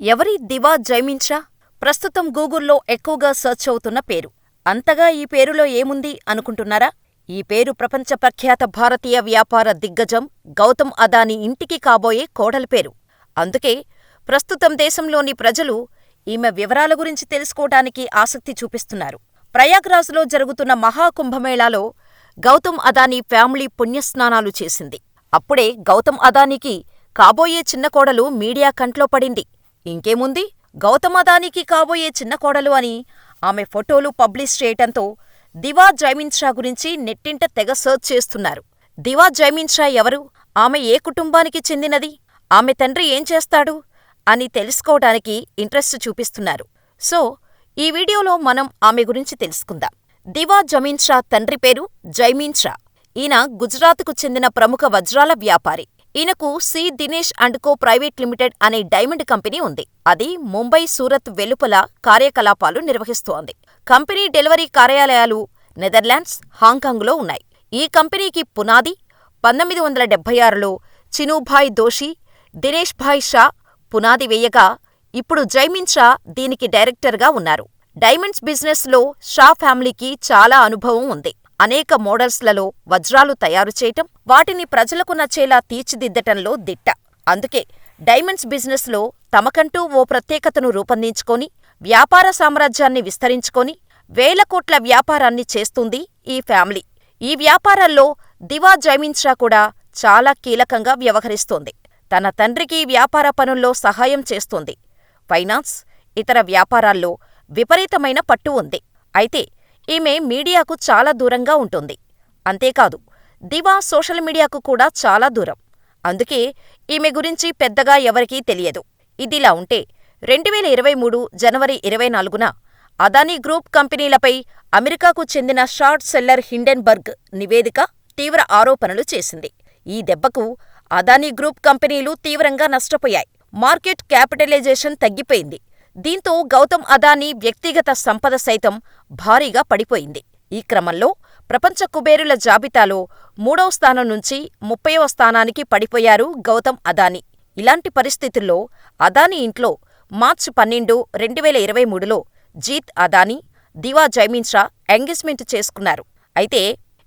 ఎవరి దివా జైమించా ప్రస్తుతం గూగుల్లో ఎక్కువగా సెర్చ్ అవుతున్న పేరు. అంతగా ఈ పేరులో ఏముంది అనుకుంటున్నారా? ఈ పేరు ప్రపంచ ప్రఖ్యాత భారతీయ వ్యాపార దిగ్గజం గౌతమ్ అదానీ ఇంటికి కాబోయే కోడలి పేరు. అందుకే ప్రస్తుతం దేశంలోని ప్రజలు ఈమె వివరాల గురించి తెలుసుకోటానికి ఆసక్తి చూపిస్తున్నారు. ప్రయాగ్రాజ్లో జరుగుతున్న మహాకుంభమేళాలో గౌతమ్ అదానీ ఫ్యామిలీ పుణ్యస్నానాలు చేసింది. అప్పుడే గౌతమ్ అదానీకి కాబోయే చిన్న కోడలు మీడియా కంట్లో పడింది. ఇంకేముంది గౌతమదానికి కాబోయే చిన్న కోడలు అని ఆమె ఫోటోలు పబ్లిష్ చేయటంతో దివా జైమిన్షా గురించి నెట్టింట తెగ సర్చ్ చేస్తున్నారు. దివా జైమిన్షా ఎవరు? ఆమె ఏ కుటుంబానికి చెందినది? ఆమె తండ్రి ఏం చేస్తాడు? అని తెలుసుకోవటానికి ఇంట్రెస్ట్ చూపిస్తున్నారు. సో, ఈ వీడియోలో మనం ఆమె గురించి తెలుసుకుందాం. దివా జమీన్ షా తండ్రి పేరు జైమీన్ షా. ఈయన గుజరాత్కు చెందిన ప్రముఖ వజ్రాల వ్యాపారి. ఈయనకు C Dinesh and co private limited అనే డైమండ్ కంపెనీ ఉంది. అది ముంబై, సూరత్ వెలుపల కార్యకలాపాలు నిర్వహిస్తోంది. కంపెనీ డెలివరీ కార్యాలయాలు నెదర్లాండ్స్, హాంకాంగ్లో ఉన్నాయి. ఈ కంపెనీకి పునాది పంతొమ్మిది వందల డెబ్బై ఆరులో చినూభాయ్ దోషి, దినేష్ భాయ్ షా పునాది వేయగా, ఇప్పుడు జైమిన్ షా దీనికి డైరెక్టర్గా ఉన్నారు. డైమండ్స్ బిజినెస్లో షా ఫ్యామిలీకి చాలా అనుభవం ఉంది. అనేక మోడల్స్లలో వజ్రాలు తయారు చేయటం, వాటిని ప్రజలకు నచ్చేలా తీర్చిదిద్దటంలో దిట్ట. అందుకే డైమండ్స్ బిజినెస్లో తమకంటూ ఓ ప్రత్యేకతను రూపొందించుకొని, వ్యాపార సామ్రాజ్యాన్ని విస్తరించుకొని, వేల కోట్ల వ్యాపారాన్ని చేస్తుంది ఈ ఫ్యామిలీ. ఈ వ్యాపారాల్లో దివా జైమిన్షా కూడా చాలా కీలకంగా వ్యవహరిస్తోంది. తన తండ్రికి వ్యాపార పనుల్లో సహాయం చేస్తోంది. ఫైనాన్స్, ఇతర వ్యాపారాల్లో విపరీతమైన పట్టు ఉంది. అయితే ఈమె మీడియాకు చాలా దూరంగా ఉంటుంది. అంతేకాదు దివా సోషల్ మీడియాకు కూడా చాలా దూరం. అందుకే ఈమె గురించి పెద్దగా ఎవరికీ తెలియదు. ఇదిలా ఉంటే రెండువేల ఇరవై మూడు జనవరి ఇరవై నాలుగున అదానీ గ్రూప్ కంపెనీలపై అమెరికాకు చెందిన షార్ట్ సెల్లర్ హిండెన్బర్గ్ నివేదిక తీవ్ర ఆరోపణలు చేసింది. ఈ దెబ్బకు అదానీ గ్రూప్ కంపెనీలు తీవ్రంగా నష్టపోయాయి. మార్కెట్ క్యాపిటలైజేషన్ తగ్గిపోయింది. దీంతో గౌతమ్ అదానీ వ్యక్తిగత సంపద సైతం భారీగా పడిపోయింది. ఈ క్రమంలో ప్రపంచ కుబేరుల జాబితాలో మూడవ స్థానం నుంచి ముప్పైవ స్థానానికి పడిపోయారు గౌతమ్ అదానీ. ఇలాంటి పరిస్థితుల్లో అదానీ ఇంట్లో మార్చి పన్నెండు, రెండువేల ఇరవై మూడులో జీత్ అదానీ, దివా జైమిన్షా ఎంగేజ్మెంట్ చేసుకున్నారు. అయితే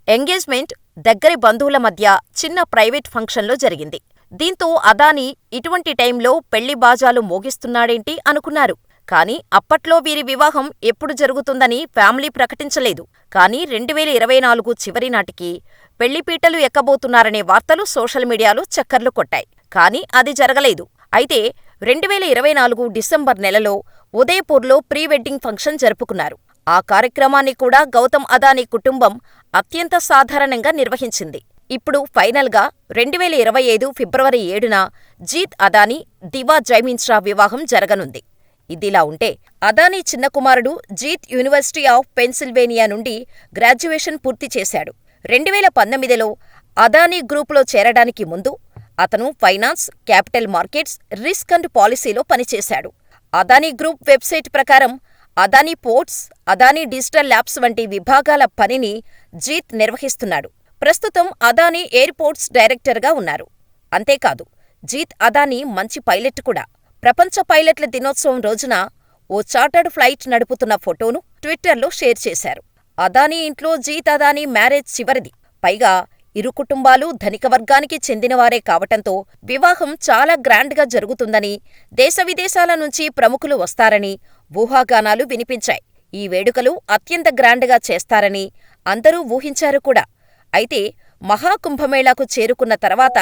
ఎంగేజ్మెంట్ దగ్గరి బంధువుల మధ్య చిన్న ప్రైవేట్ ఫంక్షన్లో జరిగింది. దీంతో అదానీ ఇటువంటి టైంలో పెళ్ళి బాజాలు మోగిస్తున్నాడేంటి అనుకున్నారు. కానీ అప్పట్లో వీరి వివాహం ఎప్పుడు జరుగుతుందని ఫ్యామిలీ ప్రకటించలేదు. కానీ రెండువేల ఇరవై నాలుగు చివరి నాటికి పెళ్ళిపీటలు ఎక్కబోతున్నారనే వార్తలు సోషల్ మీడియాలో చక్కర్లు కొట్టాయి. కానీ అది జరగలేదు. అయితే రెండువేల ఇరవై నాలుగు డిసెంబర్ నెలలో ఉదయపూర్లో ప్రీ వెడ్డింగ్ ఫంక్షన్ జరుపుకున్నారు. ఆ కార్యక్రమాన్ని కూడా గౌతమ్ అదానీ కుటుంబం అత్యంత సాధారణంగా నిర్వహించింది. ఇప్పుడు ఫైనల్గా రెండువేల ఇరవై ఐదు ఫిబ్రవరి ఏడున జీత్ అదానీ, దివా జైమిన్ వివాహం జరగనుంది. ఇదిలా ఉంటే అదానీ చిన్న కుమారుడు జీత్ యూనివర్సిటీ ఆఫ్ పెన్సిల్వేనియా నుండి గ్రాడ్యుయేషన్ పూర్తి చేశాడు. రెండువేల పంతొమ్మిదిలో అదానీ గ్రూపులో చేరడానికి ముందు అతను finance, capital markets, risk and పాలసీలో పనిచేశాడు. అదానీ గ్రూప్ వెబ్సైట్ ప్రకారం Adani ports, Adani digital labs వంటి విభాగాల పనిని జీత్ నిర్వహిస్తున్నాడు. ప్రస్తుతం అదానీ ఎయిర్పోర్ట్స్ డైరెక్టర్గా ఉన్నారు. అంతేకాదు జీత్ అదానీ మంచి పైలట్ కూడా. ప్రపంచ పైలట్ల దినోత్సవం రోజున ఓ చార్టర్డ్ ఫ్లైట్ నడుపుతున్న ఫోటోను ట్విట్టర్లో షేర్ చేశారు. అదానీ ఇంట్లో జీత్ అదానీ మ్యారేజ్ చివరిది. పైగా ఇరు కుటుంబాలూ ధనిక వర్గానికి చెందినవారే కావటంతో వివాహం చాలా గ్రాండ్గా జరుగుతుందని, దేశ విదేశాల నుంచి ప్రముఖులు వస్తారని ఊహాగానాలు వినిపించాయి. ఈ వేడుకలు అత్యంత గ్రాండ్గా చేస్తారని అందరూ ఊహించారు కూడా. అయితే మహాకుంభమేళాకు చేరుకున్న తర్వాత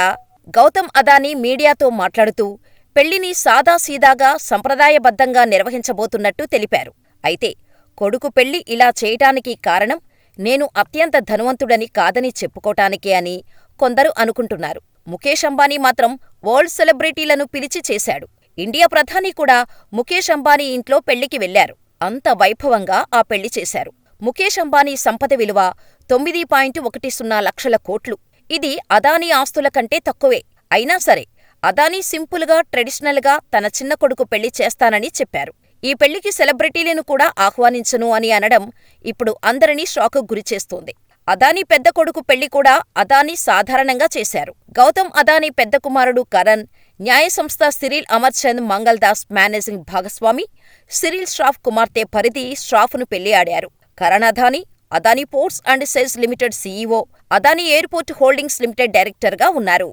గౌతమ్ అదానీ మీడియాతో మాట్లాడుతూ పెళ్ళిని సాదాసీదాగా సంప్రదాయబద్ధంగా నిర్వహించబోతున్నట్టు తెలిపారు. అయితే కొడుకు పెళ్ళి ఇలా చేయటానికి కారణం నేను అత్యంత ధనవంతుడని కాదని చెప్పుకోటానికే అని కొందరు అనుకుంటున్నారు. ముఖేష్ అంబానీ మాత్రం వరల్డ్ సెలబ్రిటీలను పిలిచి చేశాడు. ఇండియా ప్రధాని కూడా ముఖేష్ అంబానీ ఇంట్లో పెళ్ళికి వెళ్ళారు. అంత వైభవంగా ఆ పెళ్ళి చేశారు. ముఖేష్ అంబానీ సంపద విలువ తొమ్మిది పాయింట్ ఒకటి సున్నా లక్షల కోట్లు. ఇది అదానీ ఆస్తుల కంటే తక్కువే. అయినా సరే అదానీ సింపుల్గా, ట్రెడిషనల్గా తన చిన్న కొడుకు పెళ్ళి చేస్తానని చెప్పారు. ఈ పెళ్ళికి సెలబ్రిటీలను కూడా ఆహ్వానించను అని అనడం ఇప్పుడు అందరినీ షాకు గురిచేస్తోంది. అదానీ పెద్ద కొడుకు పెళ్ళి కూడా అదానీ సాధారణంగా చేశారు. గౌతమ్ అదానీ పెద్ద కుమారుడు కరణ్, న్యాయ సంస్థ సిరిల్ అమర్చంద్ మంగల్ దాస్ మేనేజింగ్ భాగస్వామి, సిరిల్ ష్రాఫ్ కుమార్తె పరిధి ష్రాఫ్ను పెళ్ళి ఆడారు. Karan Adani, Adani ports and SEZ limited CEO, Adani airport holdings limited డైరెక్టర్గా ఉన్నారు.